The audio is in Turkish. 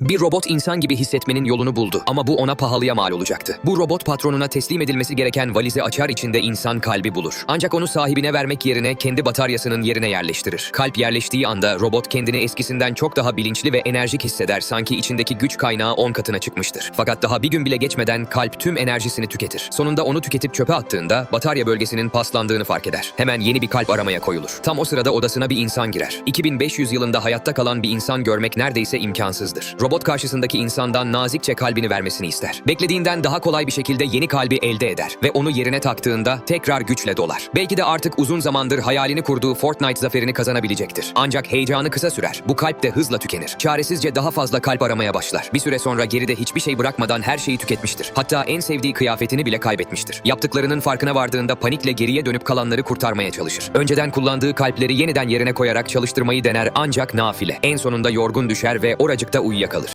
Bir robot insan gibi hissetmenin yolunu buldu ama bu ona pahalıya mal olacaktı. Bu robot patronuna teslim edilmesi gereken valizi açar içinde insan kalbi bulur. Ancak onu sahibine vermek yerine kendi bataryasının yerine yerleştirir. Kalp yerleştiği anda robot kendini eskisinden çok daha bilinçli ve enerjik hisseder sanki içindeki güç kaynağı 10 katına çıkmıştır. Fakat daha bir gün bile geçmeden kalp tüm enerjisini tüketir. Sonunda onu tüketip çöpe attığında batarya bölgesinin paslandığını fark eder. Hemen yeni bir kalp aramaya koyulur. Tam o sırada odasına bir insan girer. 2500 yılında hayatta kalan bir insan görmek neredeyse imkansızdır. Robot karşısındaki insandan nazikçe kalbini vermesini ister. Beklediğinden daha kolay bir şekilde yeni kalbi elde eder ve onu yerine taktığında tekrar güçle dolar. Belki de artık uzun zamandır hayalini kurduğu Fortnite zaferini kazanabilecektir. Ancak heyecanı kısa sürer. Bu kalp de hızla tükenir. Çaresizce daha fazla kalp aramaya başlar. Bir süre sonra geride hiçbir şey bırakmadan her şeyi tüketmiştir. Hatta en sevdiği kıyafetini bile kaybetmiştir. Yaptıklarının farkına vardığında panikle geriye dönüp kalanları kurtarmaya çalışır. Önceden kullandığı kalpleri yeniden yerine koyarak çalıştırmayı dener ancak nafile. En sonunda yorgun düşer ve oracıkta uyuyakalır.